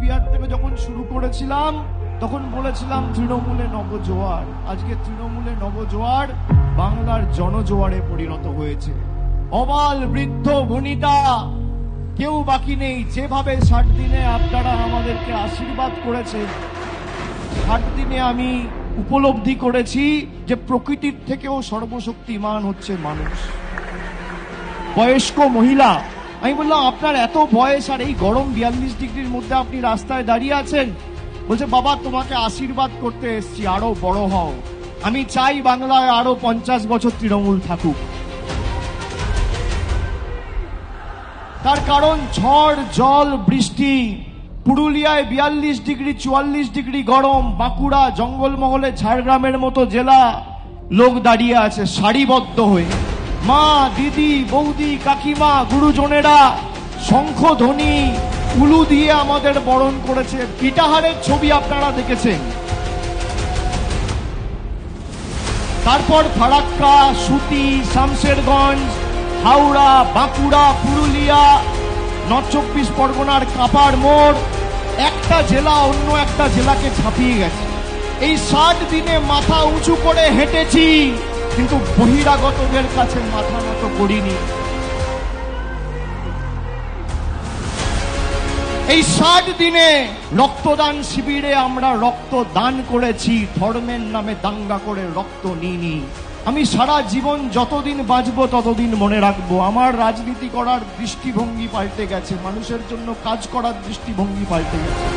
কুচবিহার থেকে যখন শুরু করেছিলাম, তখন বলেছিলাম তৃণমূলে নবজোয়ার। আজকে তৃণমূলে নবজোয়ার বাংলার জনজোয়ারে পরিণত হয়েছে। অবাল বৃদ্ধ বনিতা, কেউ বাকি নেই। যেভাবে ষাট দিনে আপনারা আমাদেরকে আশীর্বাদ করেছেন, ষাট দিনে আমি উপলব্ধি করেছি যে প্রকৃতির থেকেও সর্বশক্তিমান হচ্ছে মানুষ। বয়স্ক মহিলা আমি বললাম, আপনার এত বয়স আর এই গরম বিয়াল্লিশ ডিগ্রির মধ্যে আপনি রাস্তায় দাঁড়িয়ে আছেন? বলছে, বাবা, তোমাকে আশীর্বাদ করতে এসছি, আরও বড় হও। আমি চাই বাংলায় আরও পঞ্চাশ বছর তৃণমূল থাকুক। তার কারণ, ঝড়, জল, বৃষ্টি, পুরুলিয়ায় বিয়াল্লিশ ডিগ্রি, চুয়াল্লিশ ডিগ্রি গরম, বাঁকুড়া জঙ্গলমহলে ঝাড়গ্রামের মতো জেলা লোক দাঁড়িয়ে আছে সারিবদ্ধ হয়ে। মা, দিদি, বৌদি, কাকিমা, গুরুজনেরা, শঙ্খ ধ্বনি উলু দিয়ে আমাদের বরণ করেছে। পিটাহারের ছবি আপনারা দেখেছেন। তারপর ফারাক্কা, সুতি, শামশেরগঞ্জ, হাওড়া, বাঁকুড়া, পুরুলিয়া, নর্থ চব্বিশ পরগনার কাপার মোড়, একটা জেলা অন্য একটা জেলাকে ছাপিয়ে গেছে। এই ষাট দিনে মাথা উঁচু করে হেঁটেছি। কিন্তু বহিরাগতদের কাছে মাথা নত করিনি। এই ষাট দিনে রক্তদান শিবিরে আমরা রক্ত দান করেছি, ধর্মের নামে দাঙ্গা করে রক্ত নিইনি। আমি সারা জীবন যতদিন বাঁচবো ততদিন মনে রাখব, আমার রাজনীতি করার দৃষ্টিভঙ্গি পাল্টে গেছে, মানুষের জন্য কাজ করার দৃষ্টিভঙ্গি পাল্টে গেছে।